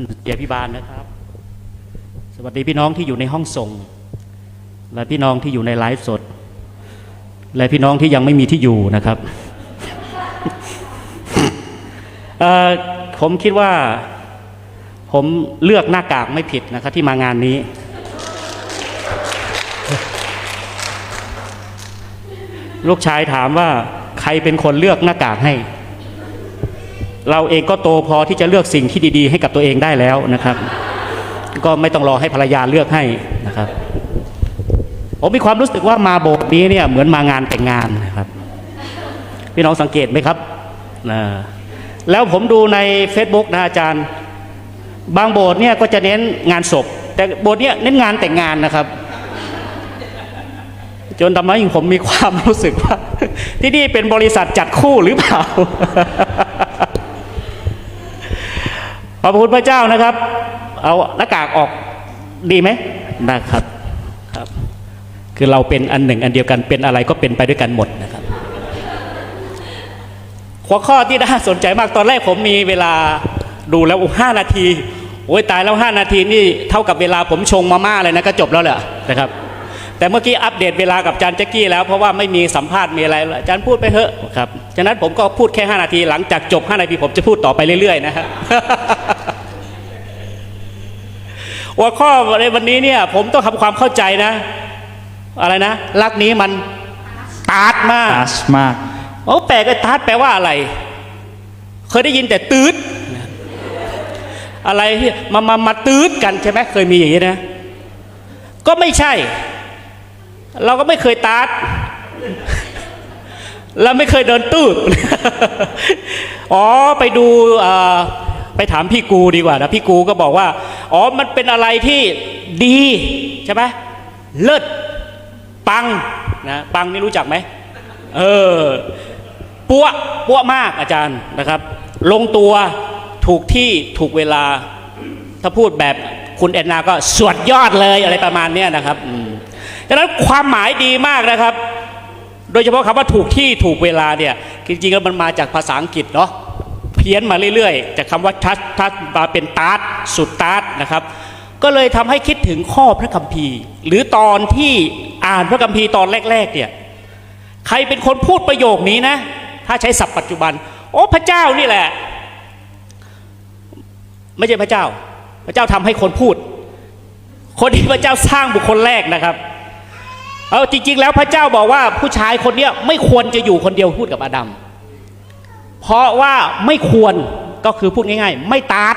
านเสียพิบาลนะครับ สวัสดีพี่น้องที่อยู่ในห้องส่ง และพี่น้องที่อยู่ในไลฟ์สด และพี่น้องที่ยังไม่มีที่อยู่นะครับ ผมคิดว่า ผมเลือกหน้ากากไม่ผิดนะครับที่มางานนี้ ลูกชายถามว่าใครเป็นคนเลือกหน้ากากให้ เราเองก็โตพอที่จะเลือกสิ่งที่ดี ๆ ให้กับตัวเองได้แล้วนะครับ ก็ไม่ต้องรอให้ภรรยาเลือกให้นะครับ ผมมีความรู้สึกว่ามาโบสถ์นี้เนี่ยเหมือนมางานแต่งงานนะครับ พี่น้องสังเกตไหมครับนะแล้วผมดูใน Facebook นะอาจารย์ บางโบสถ์เนี่ยก็จะเน้นงานศพ แต่โบสถ์เนี่ยเน้นงานแต่งงานนะครับ จนทำให้ผมมีความรู้สึกว่า ที่นี่เป็นบริษัทจัดคู่หรือเปล่า ขอบคุณพระเจ้านะครับ เอาหน้ากากออกดีไหมนะครับครับ คือเราเป็นอันหนึ่งอันเดียวกันเป็นอะไรก็เป็นไปด้วยกันหมดนะครับ หัวข้อที่น่าสนใจมากตอนแรกผมมีเวลาดูแล้วห้านาทีโอ้ยตายแล้วห้านาทีนี่เท่ากับเวลาผมชงมาม่าเลยนะก็จบแล้วแหละนะครับ แต่เมื่อกี้อัปเดตเวลากับอาจารย์แจ็กกี้แล้วเพราะว่าไม่มีสัมภาษณ์มีอะไรอาจารย์พูดไปเถอะครับฉะนั้นผมก็พูดแค่ 5 นาทีหลังจากจบ 5 นาทีผมจะพูดต่อไปเรื่อยๆนะครับหัวข้อในวันนี้เนี่ย ผมต้องทำความเข้าใจนะ อะไรนะรักนี้มันตาดมากตัสมากโอ้แปลกไอ้ตาดแปลว่าอะไร เคยได้ยินแต่ตืดอะไรที่มามามาตืดกันใช่ไหมเคยมีอย่างนี้นะ ก็ไม่ใช่ เราก็ไม่เคยตาดเราไม่เคยเดินตืดอ๋อไปดูไปถามพี่กูดีกว่านะพี่กูก็บอกว่า อ๋อมันเป็นอะไรที่ดีใช่ไหมเลิศปังนะปังนี่รู้จักไหมเออปัวปัวมากอาจารย์นะครับ ลงตัวถูกที่ถูกเวลา ถ้าพูดแบบคุณแอนนาก็สวดยอดเลยอะไรประมาณนี้นะครับอืม ดังนั้นความหมายดีมากนะครับ โดยเฉพาะคำว่าถูกที่ถูกเวลาเนี่ยจริงๆแล้วมันมาจากภาษาอังกฤษเนาะเพี้ยนมาเรื่อยๆ จากคำว่าทัสทัสมาเป็นตาร์สุดตาร์นะครับ ก็เลยทำให้คิดถึงข้อพระคัมภีร์ หรือตอนที่อ่านพระคัมภีร์ตอนแรก ๆ เนี่ยใครเป็นคนพูดประโยคนี้นะ ถ้าใช้ศัพท์ปัจจุบัน โอ้พระเจ้านี่แหละ ไม่ใช่พระเจ้า พระเจ้าทำให้คนพูด คนที่พระเจ้าสร้างบุคคลแรกนะครับ เอาจริง ๆ แล้วพระเจ้าบอกว่าผู้ชายคนเนี้ยไม่ควรจะอยู่คนเดียวพูดกับอาดัม เพราะว่าไม่ควรก็คือพูดง่าย ๆ ไม่ตาด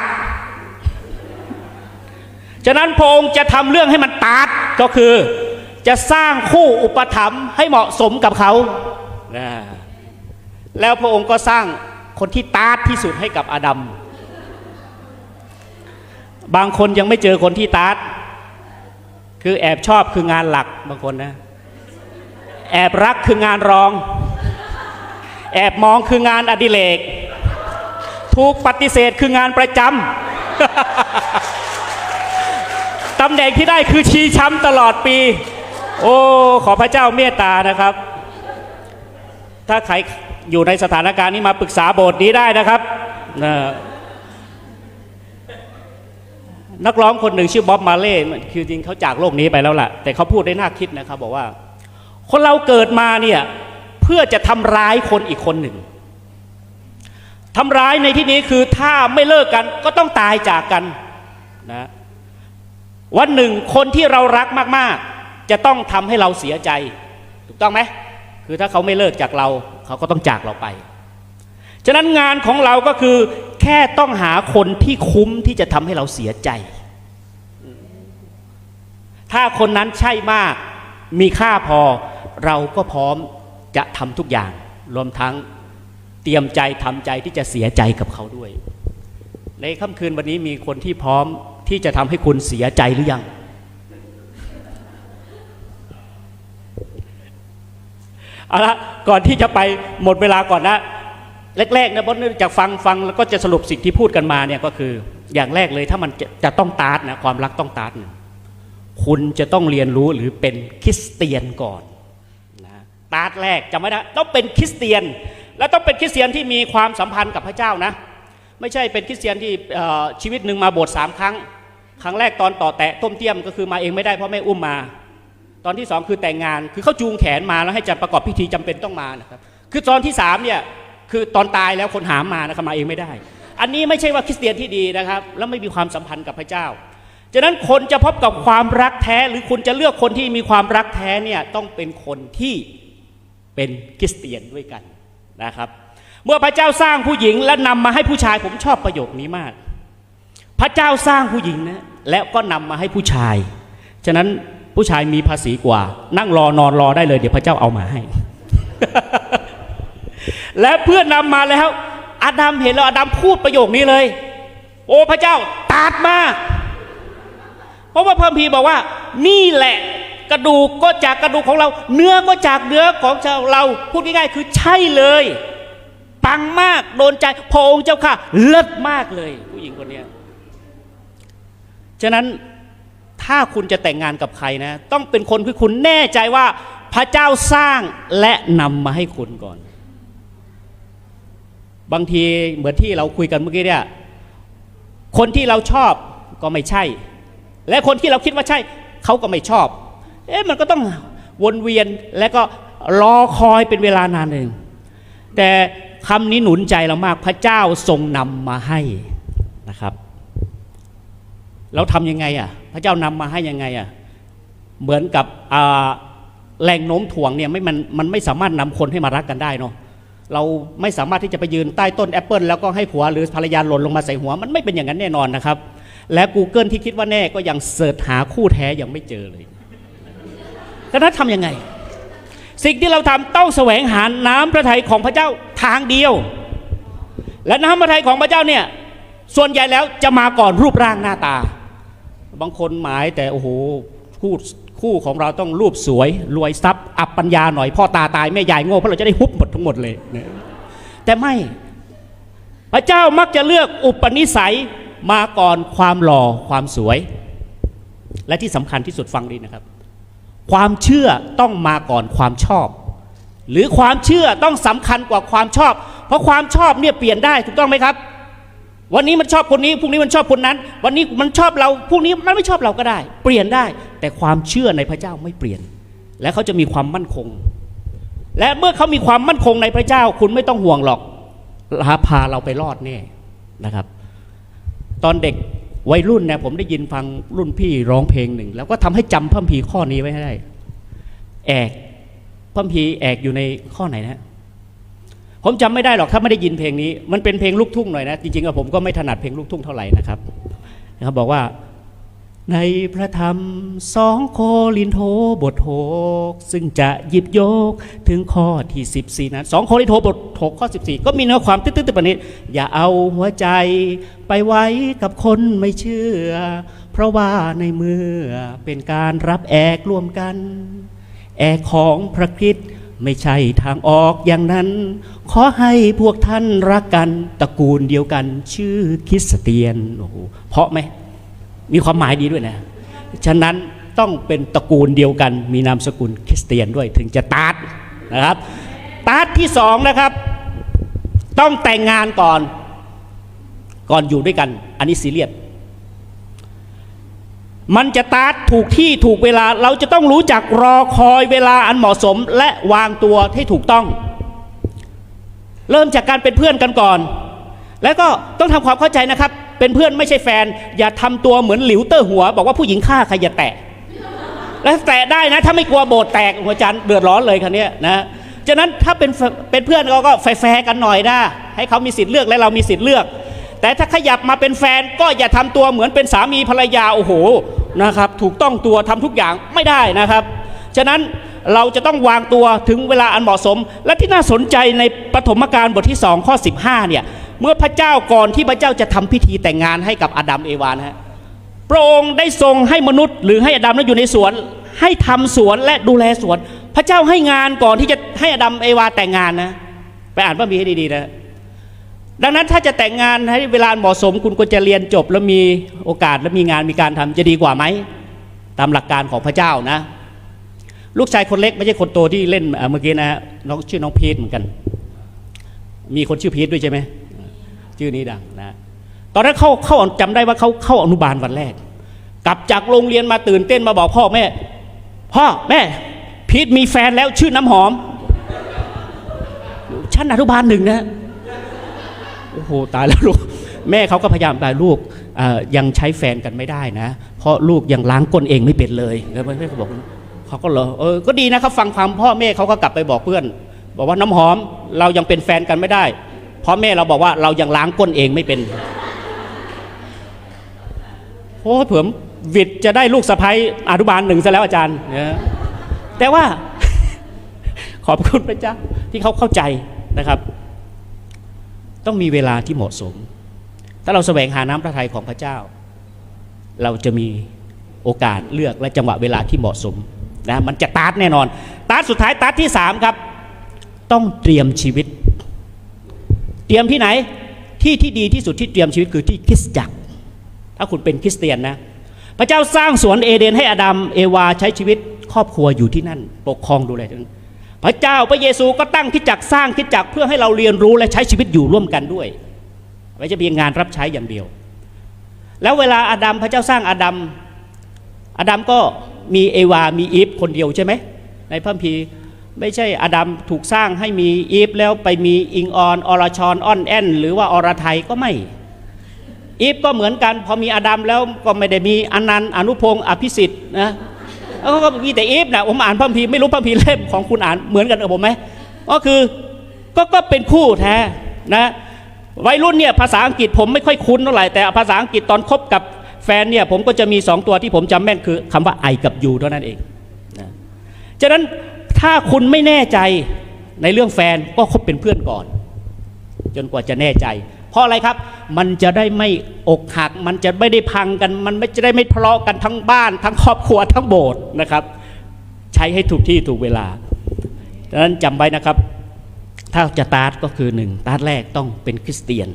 ฉะนั้นพระองค์จะทำเรื่องให้มันตาดก็คือ จะสร้างคู่อุปถัมภ์ให้เหมาะสมกับเขานะแล้วพระองค์ก็สร้างคนที่ตาดที่สุดให้กับอาดัม บางคนยังไม่เจอคนที่ตาดคือแอบชอบคืองานหลักบางคนนะ แอบรักคืองานรอง แอบมองคืองานอดิเรก ถูกปฏิเสธคืองานประจำ ตำแหน่งที่ได้คือชีช้ำตลอดปี โอ้ ขอพระเจ้าเมตตานะครับ ถ้าใครอยู่ในสถานการณ์นี้มาปรึกษาโบสถ์นี้ได้นะครับนะนักร้องคนหนึ่งชื่อบ๊อบมาเล่คือจริงเขาจากโลกนี้ไปแล้วล่ะ แต่เขาพูดได้น่าคิดนะครับ บอกว่า คนเราเกิดมาเนี่ยเพื่อจะทำร้ายคนอีกคนหนึ่งทำร้ายในที่นี้คือถ้าไม่เลิกกันก็ต้องตายจากกันนะวันหนึ่งคนที่เรารักมากๆ จะต้องทำให้เราเสียใจ ถูกต้องไหมคือถ้าเขาไม่เลิกจากเรา เขาก็ต้องจากเราไป ฉะนั้นงานของเราก็คือแค่ต้องหาคนที่คุ้มที่จะทำให้เราเสียใจ ถ้าคนนั้นใช่มากมีค่าพอ เราก็พร้อมจะทำทุกอย่าง รวมทั้งเตรียมใจทำใจที่จะเสียใจกับเขาด้วย ในค่ำคืนวันนี้มีคนที่พร้อมที่จะทำให้คุณเสียใจหรือยัง เอาละก่อนที่จะไปหมดเวลาก่อนนะแรกๆนะบอสเนื่องจากฟังฟังแล้วก็จะสรุปสิ่งที่พูดกันมาเนี่ยก็คือ อย่างแรกเลยถ้ามันจะจะต้องตาร์ทนะความรักต้องตาร์ทคุณจะต้องเรียนรู้หรือเป็นคริสเตียนก่อน ตาร์ทแรกจำไว้นะต้องเป็นคริสเตียน แล้วต้องเป็นคริสเตียนที่มีความสัมพันธ์กับพระเจ้านะ ไม่ใช่เป็นคริสเตียนที่ชีวิตหนึ่งมาโบสถ์สามครั้ง ครั้งแรกตอนต่อแตะต้มเตี้ยมก็คือมาเองไม่ได้เพราะแม่อุ้มมา ตอนที่สองคือแต่งงานคือเขาจูงแขนมาแล้วให้จัดประกอบพิธีจำเป็นต้องมานะครับคือตอนที่สามเนี่ยคือตอนตายแล้วคนหามมานะครับมาเองไม่ได้ อันนี้ไม่ใช่ว่าคริสเตียนที่ดีนะครับ แล้วไม่มีความสัมพันธ์กับพระเจ้าฉะนั้นคนจะพบกับความรักแท้หรือคุณจะเลือกคนที่มีความรักแท้เนี่ยต้องเป็นคนที่ เป็นคริสเตียนด้วยกันนะครับ เมื่อพระเจ้าสร้างผู้หญิงและนำมาให้ผู้ชายผมชอบประโยคนี้มาก พระเจ้าสร้างผู้หญิงนะแล้วก็นำมาให้ผู้ชาย ฉะนั้นผู้ชายมีภาษีกว่า นั่งรอนอนรอได้เลย เดี๋ยวพระเจ้าเอามาให้ และเพื่อนนำมาแล้วอาดัมเห็นแล้วอาดัมพูดประโยคนี้เลย โอ้พระเจ้าตัดมา เพราะว่าพระคัมภีบอกว่า นี่แหละ กระดูกก็จากกระดูกของเรา เนื้อก็จากเนื้อของเราพูดง่ายๆคือใช่เลย ปังมากโดนใจพระองค์เจ้าค่ะ เลิศมากเลย ผู้หญิงคนนี้ฉะนั้นถ้าคุณจะแต่งงานกับใครนะ ต้องเป็นคนที่คุณแน่ใจว่าพระเจ้าสร้างและนำมาให้คุณก่อน บางทีเหมือนที่เราคุยกันเมื่อกี้เนี่ยคนที่เราชอบก็ไม่ใช่ และคนที่เราคิดว่าใช่เขาก็ไม่ชอบ เอ๊ะมันก็ต้องวนเวียนและก็รอคอยเป็นเวลานานหนึ่ง แต่คำนี้หนุนใจเรามากพระเจ้าทรงนำมาให้นะครับเราทำยังไงอะ พระเจ้านำมาให้ยังไงอะ เหมือนกับแรงโน้มถ่วงเนี่ยไม่มันมันไม่สามารถนำคนให้มารักกันได้เนาะเราไม่สามารถที่จะไปยืนใต้ต้นแอปเปิลแล้วก็ให้ผัวหรือภรรยาหล่นลงมาใส่หัว มันไม่เป็นอย่างนั้นแน่นอนนะครับ และ Google ที่คิดว่าแน่ก็ยังเสิร์ชหาคู่แท้ยังไม่เจอเลย แล้วนั้นทำยังไง สิ่งที่เราทำต้องแสวงหาน้ำพระทัยของพระเจ้าทางเดียว และน้ำพระทัยของพระเจ้าเนี่ยส่วนใหญ่แล้วจะมาก่อนรูปร่างหน้าตา บางคนหมายแต่โอ้โหคู่คู่ของเราต้องรูปสวย รวยทรัพย์อับปัญญาหน่อยพ่อตาตายแม่ยายโง่เพราะเราจะได้ฮุบหมดทั้งหมดเลยเนี่ยแต่ไม่พระเจ้ามักจะเลือกอุปนิสัยมาก่อนความหล่อความสวย และที่สำคัญที่สุดฟังดีนะครับ ความเชื่อต้องมาก่อนความชอบ หรือความเชื่อต้องสำคัญกว่าความชอบ เพราะความชอบเนี่ยเปลี่ยนได้ถูกต้องไหมครับ วันนี้มันชอบคนนี้พรุ่งนี้มันชอบคนนั้น วันนี้มันชอบเราพรุ่งนี้มันไม่ชอบเราก็ได้ เปลี่ยนได้ แต่ความเชื่อในพระเจ้าไม่เปลี่ยน และเขาจะมีความมั่นคง และเมื่อเขามีความมั่นคงในพระเจ้า คุณไม่ต้องห่วงหรอกพาเราไปรอดแน่นะครับ ตอนเด็ก วัยรุ่นเนี่ยผมได้ยินฟังรุ่นพี่ร้องเพลงหนึ่ง แล้วก็ทำให้จำพระคัมพีข้อนี้ไว้ให้ได้ แอกพระคัมพีแอกอยู่ในข้อไหนนะผมจำไม่ได้หรอกถ้าไม่ได้ยินเพลงนี้ มันเป็นเพลงลูกทุ่งหน่อยนะ จริงๆกับผมก็ไม่ถนัดเพลงลูกทุ่งเท่าไหร่นะครับนะครับบอกว่า ในพระธรรมสองโคลินโทบทหกซึ่งจะหยิบยกถึงข้อที่สิบสี่นั้นสองโคลินโทบทหกข้อสิบสี่ก็มีเนื้อความตื้อๆประนี้อย่าเอาหัวใจไปไว้กับคนไม่เชื่อ เพราะว่าในเมื่อเป็นการรับแอกร่วมกัน แอกของพระคริสต์ไม่ใช่ทางออกอย่างนั้น ขอให้พวกท่านรักกันตระกูลเดียวกันชื่อคริสเตียนโอ้โหเพราะไหม มีความหมายดีด้วยนะ ฉะนั้นต้องเป็นตระกูลเดียวกัน มีนามสกุลคริสเตียนด้วยถึงจะตาร์ทนะครับตาร์ทที่สองนะครับ ต้องแต่งงานก่อนก่อนอยู่ด้วยกัน อันนี้ซีเรียสมันจะตาร์ทถูกที่ถูกเวลาเราจะต้องรู้จักรอคอยเวลาอันเหมาะสมและวางตัวให้ถูกต้อง เริ่มจากการเป็นเพื่อนกันก่อน แล้วก็ต้องทำความเข้าใจนะครับ เป็นเพื่อนไม่ใช่แฟน อย่าทำตัวเหมือนหลิวเตอร์หัว บอกว่าผู้หญิงฆ่าใครอย่าแตะ แล้วแตะได้นะ ถ้าไม่กลัวโบสถ์แตกหัวจันเดือดร้อนเลยคันนี้ยนะฉะนั้นถ้าเป็นเป็นเพื่อนเราก็แฟร์กันหน่อยนะให้เขามีสิทธิ์เลือกและเรามีสิทธิ์เลือก แต่ถ้าขยับมาเป็นแฟนก็อย่าทำตัวเหมือนเป็นสามีภรรยาโอ้โหนะครับ ถูกต้องตัวทำทุกอย่างไม่ได้นะครับ ฉะนั้นเราจะต้องวางตัวถึงเวลาอันเหมาะสม และที่น่าสนใจในปฐมกาลบทที่ 2 ข้อ 15เนี่ย เมื่อพระเจ้าก่อนที่พระเจ้าจะทำพิธีแต่งงานให้กับอาดัมเอวานะฮะพระองค์ได้ทรงให้มนุษย์หรือให้อาดัมนั้นอยู่ในสวน ให้ทำสวนและดูแลสวน พระเจ้าให้งานก่อนที่จะให้อาดัมเอวาแต่งงานนะไปอ่านพระคัมภีให้ดีๆนะดังนั้นถ้าจะแต่งงานให้เวลาเหมาะสมคุณควรจะเรียนจบแล้วมีโอกาสและมีงานมีการทำจะดีกว่าไหมตามหลักการของพระเจ้านะ ลูกชายคนเล็กไม่ใช่คนโตที่เล่นเอ่อเมื่อกี้นะฮะน้องชื่อน้องพีทเหมือนกัน มีคนชื่อพีทด้วยใช่ไหม ชื่อนี้ดังนะตอนนั้นเขาเขาจำได้ว่าเขาเข้าอนุบาลวันแรก กลับจากโรงเรียนมาตื่นเต้นมาบอกพ่อแม่ พ่อแม่ พีทมีแฟนแล้วชื่อน้ำหอมชั้นอนุบาลหนึ่งนะโอ้โหตายแล้วลูกแม่เขาก็พยายามตายลูกยังใช้แฟนกันไม่ได้นะ เพราะลูกยังล้างก้นเองไม่เป็นเลยแล้วแม่ก็บอกเขาก็เหรอเออก็ดีนะเขาฟังความพ่อแม่เขาก็กลับไปบอกเพื่อน บอกว่าน้ำหอมเรายังเป็นแฟนกันไม่ได้ เพราะแม่เราบอกว่าเรายังล้างก้นเองไม่เป็นโอ้เผื่อวิทย์จะได้ลูกสะใภ้อนุบาลหนึ่งซะแล้วอาจารย์แต่ว่า ขอบคุณพระเจ้าที่เขาเข้าใจนะครับ ต้องมีเวลาที่เหมาะสม ถ้าเราแสวงหาน้ำพระทัยของพระเจ้า เราจะมีโอกาสเลือกและจังหวะเวลาที่เหมาะสมนะมันจะตาร์ทแน่นอน ตาร์ทสุดท้ายตาร์ทที่สามครับ ต้องเตรียมชีวิต เตรียมที่ไหนที่ที่ดีที่สุดที่เตรียมชีวิตคือที่คริสตจักร ถ้าคุณเป็นคริสเตียนนะ พระเจ้าสร้างสวนเอเดนให้อดัมเอวาใช้ชีวิตครอบครัวอยู่ที่นั่น ปกครองดูแลที่นั่นพระเจ้าพระเยซูก็ตั้งคิดจักรสร้างคิดจักรเพื่อให้เราเรียนรู้และใช้ชีวิตอยู่ร่วมกันด้วยไม่ใช่เพียงงานรับใช้อย่างเดียว แล้วเวลาอาดัมพระเจ้าสร้างอาดัมอาดัมก็มีเอวา มีอีฟคนเดียวใช่ไหมในพระคัมภีร์ ไม่ใช่อาดัมถูกสร้างให้มีอีฟแล้วไปมีอิงออนอรชรอ้อนแอน หรือว่าอรไทยก็ไม่ อีฟก็เหมือนกันพอมีอาดัมแล้วก็ไม่ได้มีอนันต์อนุพงศ์อภิสิทธิ์นะแล้วก็มีแต่อีฟนะผมอ่านพระคัมภีไม่รู้พระคัมภีเล่มของคุณอ่านเหมือนกันกับผมไหมก็คือก็ก็เป็นคู่แท้นะวัยรุ่นเนี่ยภาษาอังกฤษผมไม่ค่อยคุ้นเท่าไหร่แต่ภาษาอังกฤษตอนคบกับแฟนเนี่ยผมก็จะมีสองตัวที่ผมจำแม่นคือคำว่าไอกับยูเท่านั้นเองนะฉะนั้น ถ้าคุณไม่แน่ใจในเรื่องแฟนก็คบเป็นเพื่อนก่อน จนกว่าจะแน่ใจ เพราะอะไรครับ มันจะได้ไม่อกหัก มันจะไม่ได้พังกัน มันไม่จะได้ไม่ทะเลาะกันทั้งบ้าน ทั้งครอบครัวทั้งโบสถ์นะครับ ใช้ให้ถูกที่ถูกเวลาดังนั้นจำไว้นะครับ ถ้าจะตาร์ทก็คือหนึ่งตาร์ทแรกต้องเป็นคริสเตียน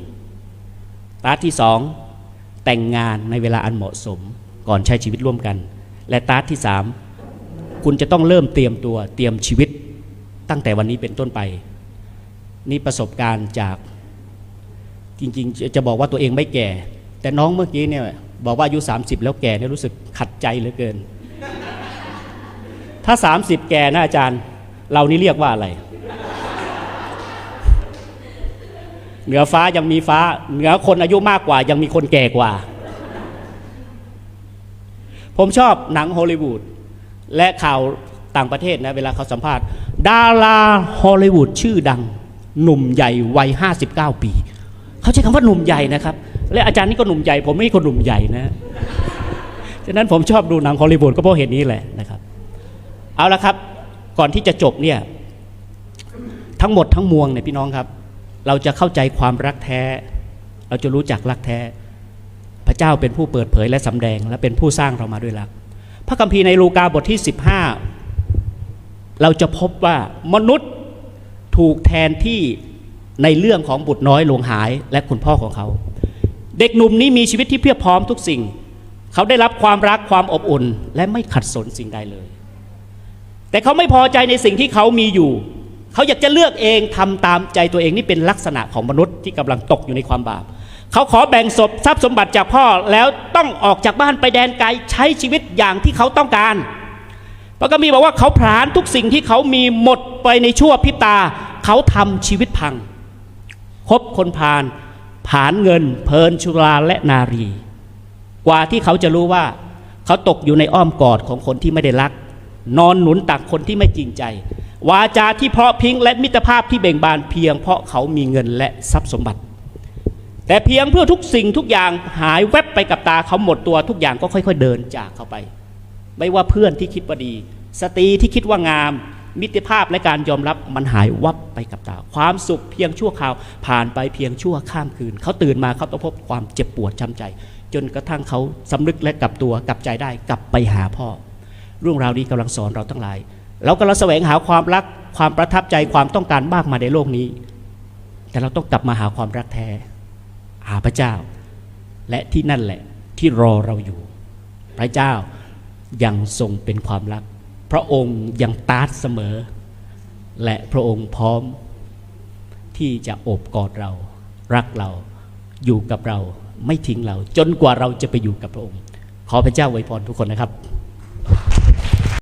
ตาร์ทที่สองแต่งงานในเวลาอันเหมาะสม ก่อนใช้ชีวิตร่วมกัน และตาร์ทที่สาม คุณจะต้องเริ่มเตรียมตัวเตรียมชีวิตตั้งแต่วันนี้เป็นต้นไป นี่ประสบการณ์จากจริงๆ จะบอกว่าตัวเองไม่แก่ แต่น้องเมื่อกี้เนี่ยบอกว่าอายุ 30 แล้วแก่เนี่ยรู้สึกขัดใจเหลือเกิน ถ้า 30 แก่นะอาจารย์ เรานี่เรียกว่าอะไร เหนือฟ้ายังมีฟ้า เหนือคนอายุมากกว่า ยังมีคนแก่กว่า ผมชอบหนังฮอลลีวูด และข่าวต่างประเทศนะเวลาเขาสัมภาษณ์ ดาราฮอลลีวูดชื่อดัง หนุ่มใหญ่วัย 59 ปี เขาใช้คำว่าหนุ่มใหญ่นะครับ และอาจารย์นี่ก็หนุ่มใหญ่ ผมไม่ใช่คนหนุ่มใหญ่นะ ฉะนั้นผมชอบดูหนังฮอลลีวูดก็เพราะเหตุนี้แหละนะครับ เอาละครับ ก่อนที่จะจบเนี่ย ทั้งหมดทั้งมวลเนี่ยพี่น้องครับ เราจะเข้าใจความรักแท้ เราจะรู้จักรักแท้ พระเจ้าเป็นผู้เปิดเผยและสำแดง และเป็นผู้สร้างเรามาด้วยรัก พระคัมภีร์ในลูกาบทที่ 15 เราจะพบว่ามนุษย์ถูกแทนที่ในเรื่องของบุตรน้อยหลวงหายและคุณพ่อของเขา เด็กหนุ่มนี้มีชีวิตที่เพียบพร้อมทุกสิ่ง เขาได้รับความรักความอบอุ่น และไม่ขัดสนสิ่งใดเลย แต่เขาไม่พอใจในสิ่งที่เขามีอยู่ เขาอยากจะเลือกเองทำตามใจตัวเองนี่เป็นลักษณะของมนุษย์ที่กำลังตกอยู่ในความบาป เขาขอแบ่งศพทรัพย์สมบัติจากพ่อแล้วต้องออกจากบ้านไปแดนไกลใช้ชีวิตอย่างที่เขาต้องการพระกมีบอกว่าเขาผลาญทุกสิ่งที่เขามีหมดไปในชั่วพิตา เขาทำชีวิตพัง คบคนพาลผานเงิน เพลินชุราและนารี กว่าที่เขาจะรู้ว่า เขาตกอยู่ในอ้อมกอดของคนที่ไม่ได้รัก นอนหนุนตักคนที่ไม่จริงใจ วาจาที่เพาะพิงและมิตรภาพที่เบ่งบานเพียงเพราะเขามีเงินและทรัพย์สมบัติ แต่เพียงเพื่อทุกสิ่งทุกอย่างหายแวบไปกับตาเขาหมดตัวทุกอย่างก็ค่อย ๆ เดินจากเขาไป ไม่ว่าเพื่อนที่คิดว่าดี สตรีที่คิดว่างาม มิตรภาพและการยอมรับมันหายวับไปกับตา ความสุขเพียงชั่วคราว ผ่านไปเพียงชั่วข้ามคืน เขาตื่นมาเขาต้องพบความเจ็บปวดช้ำใจ จนกระทั่งเขาสำนึกและกลับตัวกลับใจได้กลับไปหาพ่อ เรื่องราวนี้กำลังสอนเราทั้งหลาย เรากำลังแสวงหาความรักความประทับใจความต้องการมากมายในโลกนี้ แต่เราต้องกลับมาหาความรักแท้ หาพระเจ้า และที่นั่นแหละที่รอเราอยู่ พระเจ้ายังทรงเป็นความรัก พระองค์ยังตาร์เสมอ และพระองค์พร้อม ที่จะโอบกอดเรา รักเราอยู่กับเราไม่ทิ้งเรา จนกว่าเราจะไปอยู่กับพระองค์ ขอพระเจ้าอวยพรทุกคนนะครับ